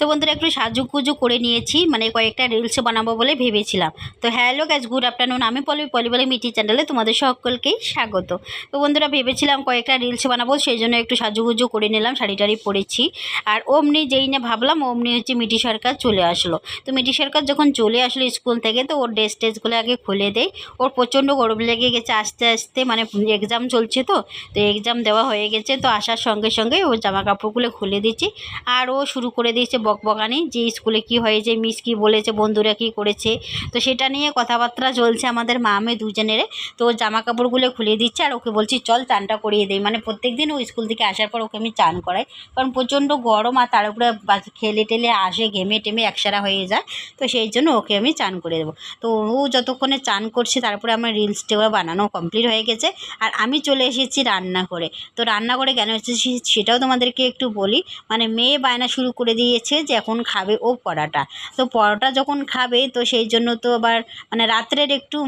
তো বন্ধুরা, একটু সাজুগুজু করে নিয়েছি মানে কয়েকটা রিলস বানাবো বলে ভেবেছিলাম। তো হ্যালো গ্যাস গুড আফটারনুন আমি পলি পলি বলে মিটি চ্যানেলে তোমাদের সকলকেই স্বাগত। তো বন্ধুরা, ভেবেছিলাম কয়েকটা রিলস বানাবো, সেই জন্য একটু সাজুগুজু করে নিলাম, শাড়ি টাড়ি পরেছি। আর অমনি যেই না ভাবলাম, অমনি হচ্ছে মিটি সরকার চলে আসলো। তো মিটি সরকার যখন চলে আসলো স্কুল থেকে, তো ওর ড্রেস টেসগুলো আগে খুলে দেয় ওর প্রচণ্ড গরম লেগে গেছে, আস্তে আস্তে মানে এক্সাম চলছে তো তো এক্সাম দেওয়া হয়ে গেছে, তো আসার সঙ্গে সঙ্গে ওর জামা কাপড়গুলো খুলে দিচ্ছি। আর ও শুরু করে দিয়েছে বকবকানি, যে স্কুলে কি হয়েছে মিস কি বলেছে, বন্ধুরা কি করেছে, তো সেটা নিয়ে কথাবার্তা চলছে আমাদের মা মেয়ে দুজনের তো জামা কাপড়গুলো খুলে দিচ্ছে আর ওকে বলছি, চল চানটা করিয়ে দেই। মানে প্রত্যেক দিন ও স্কুল থেকে আসার পর ওকে আমি চান করাই। কারণ প্রচণ্ড গরম আর তার উপরে খেলে টেলে আসে, ঘেমে টেমে একসারা হয়ে যায়, তো সেই জন্য ওকে আমি চান করে দেবো। তো ও যতক্ষণে চান করছে তারপরে আমার রিলসটা বানানো কমপ্লিট হয়ে গেছে। আর আমি চলে এসেছি রান্না করে তো রান্না করে কেন এসেছি সেটাও তোমাদেরকে একটু বলি। মানে মেয়ে বায়না শুরু করে দিয়েছে যে এখন খাবে ও পরোটা। তো পরোটা যখন খাবে তো সেই জন্য তো আবার মানে রাত্রের একটু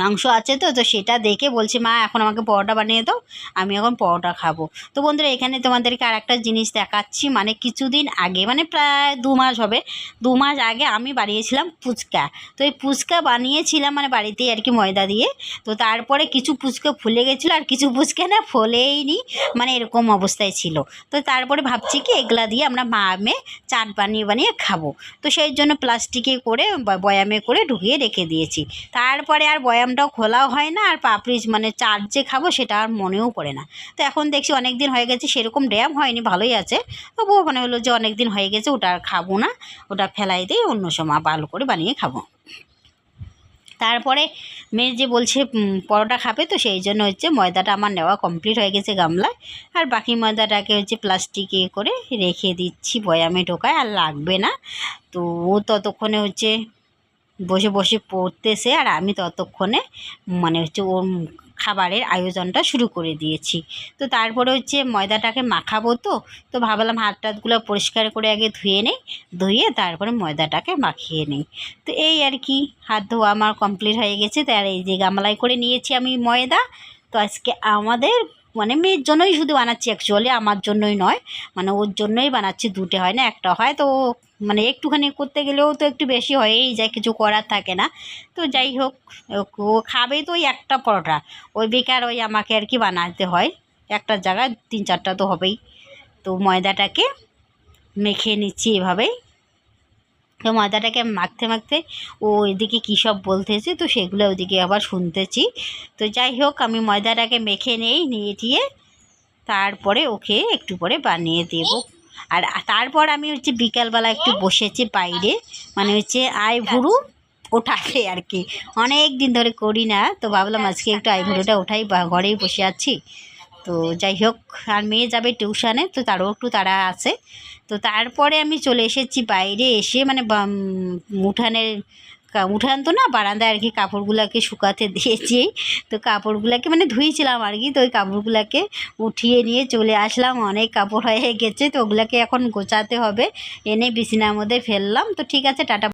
মাংস আছে তো তো সেটা দেখে বলছে, মা, এখন আমাকে পরোটা বানিয়ে দাও, আমি এখন পরোটা খাব। তো বন্ধুরা, এখানে তোমাদেরকে আর একটা জিনিস দেখাচ্ছি মানে কিছুদিন আগে মানে প্রায় দু মাস হবে, দু মাস আগে আমি বানিয়েছিলাম ফুচকা। তো এই ফুচকা বানিয়েছিলাম মানে বাড়িতেই আর কি ময়দা দিয়ে, তো তারপরে কিছু ফুচকা ফুলে গেছিল, আর কিছু ফুচকা না ফোলেইনি মানে এরকম অবস্থায় ছিল। তো তারপরে ভাবছি কি, এগুলা দিয়ে আমরা মা মেয়ে চাট বানিয়ে বানিয়ে খাব। তো সেই জন্য প্লাস্টিকে করে বয়ামে করে ঢুকিয়ে রেখে দিয়েছি। তারপরে আর বয়ামটাও খোলাও হয় না আর পাপড়ি মানে চাট যে খাব সেটা আর মনেও পড়ে না। তো এখন দেখছি অনেক দিন হয়ে গেছে, সেরকম ড্যাম হয়নি, ভালোই আছে। তবুও মনে হলো যে অনেক দিন হয়ে গেছে, ওটা আর খাব না। ওটা ফেলাই দিয়ে অন্য সময় ভালো করে বানিয়ে খাব। তারপরে মেয়ে যে বলছে পরোটা খাবে তো সেই জন্য হচ্ছে ময়দাটা আমার নেওয়া কমপ্লিট হয়ে গেছে গামলায়। আর বাকি ময়দাটাকে হচ্ছে প্লাস্টিকে করে রেখে দিচ্ছি, বয়ামে ঢোকায়, আর লাগবে না। তো ও ততক্ষণে হচ্ছে বসে বসে পড়তেছে আর আমি ততক্ষণে মানে হচ্ছে ওর খাবারের আয়োজনটা শুরু করে দিয়েছি। তো তারপরে হচ্ছে ময়দাটাকে মাখাবো তো তো ভাবলাম হাত টাতগুলো পরিষ্কার করে আগে ধুয়ে নেই, ধুয়ে তারপরে ময়দাটাকে মাখিয়ে নিই। তো এই আর কি, হাত ধোয়া আমার কমপ্লিট হয়ে গেছে। তার এই যে গামলায় করে নিয়েছি আমি ময়দা, তো আজকে আমাদের মানে মেয়ের জন্যই শুধু বানাচ্ছি অ্যাকচুয়ালি আমার জন্যই নয় মানে ওর জন্যই বানাচ্ছি, দুটো হয় না, একটা হয়। তো মানে একটুখানি করতে গেলেও তো একটু বেশি হয়েই যায় কিছু করার থাকে না। তো যাই হোক, ও- খাবে তো ওই একটা পরোটা, ওই বেকার ওই আমাকে আর কি বানাতে হয়। একটা জায়গায় তিন চারটা তো হবেই। তো ময়দাটাকে মেখে নিচ্ছি এভাবেই তো ময়দাটাকে মাখতে মাখতে ও এদিকে কী সব বলতেছে, তো সেগুলো ওদিকে আবার শুনতেছি। তো যাই হোক, আমি ময়দাটাকে মেখে নেই, নিয়ে টিয়ে তারপরে ওকে একটু পরে বানিয়ে দেব। আর তারপর আমি হচ্ছে বিকালবেলা একটু বসেছি বাইরে মানে হচ্ছে আই ভুরু ওঠাতে আর কি। অনেক দিন ধরে করি না, তো ভাবলাম আজকে একটু আই ভুরুটা ওঠাই বা ঘরেই বসে আছি। তো যাই হোক, আর মেয়ে যাবে টিউশানে, তো তারও একটু তারা আছে। তো তারপরে আমি চলে এসেছি বাইরে এসে মানে উঠানের উঠান তো না, বারান্দায় আর কি কাপড়গুলোকে শুকাতে দিয়েছি। তো কাপড়গুলোকে মানে ধুয়েছিলাম আর কি, তো ওই কাপড়গুলোকে উঠিয়ে নিয়ে চলে আসলাম। অনেক কাপড় হয়ে গেছে, তো ওগুলোকে এখন গোছাতে হবে। এনে বিছানার মধ্যে ফেললাম। তো ঠিক আছে, টাটা।